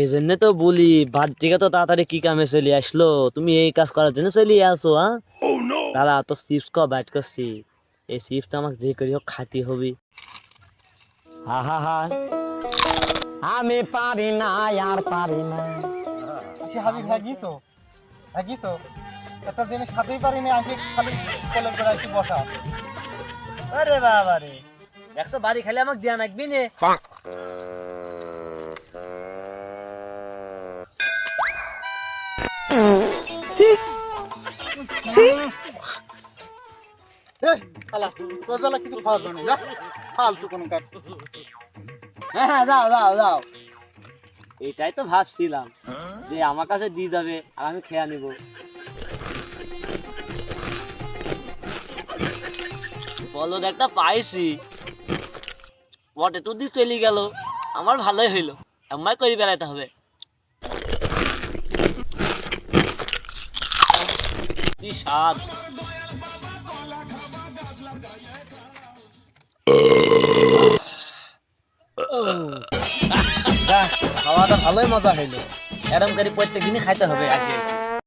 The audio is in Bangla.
এই জন্য তো বলি বাদ থেকে তো তাড়াতাড়ি কি কামে চলে আসলো। তুমি এই কাজ করার জন্য চলে আসো হ্যাঁ দাদা তো চিপস খাওয়া বাইট করছি। এই চিপসটা আমাকে যে করি হোক খাতে হবে। আহা হা আমি পারি না আর পারি না। সে হাজির গিয়েছো হ্যাঁ গিয়েছো একটা জিনিস খাতেই পারিনি আজকে খালি কলের করে একটু বসা। আরে বাবা রে একশো বাড়ি খালি আমাকে দিয়া নাকবি নে। এই হ্যাঁ হ্যাঁ এটাই তো ভাবছিলাম যে আমার কাছে দিয়ে যাবে আর আমি খেয়ে নিব। একটা পাইছি। বটে, তো দিয়ে চলে গেল। আমার ভালোই হইল। এমন করে বেড়াইতে হবে। কি স্বাদ। খাওয়াটা ভালোই মজা হইল। এরম করে প্রত্যেক খাইতে হবে আগে।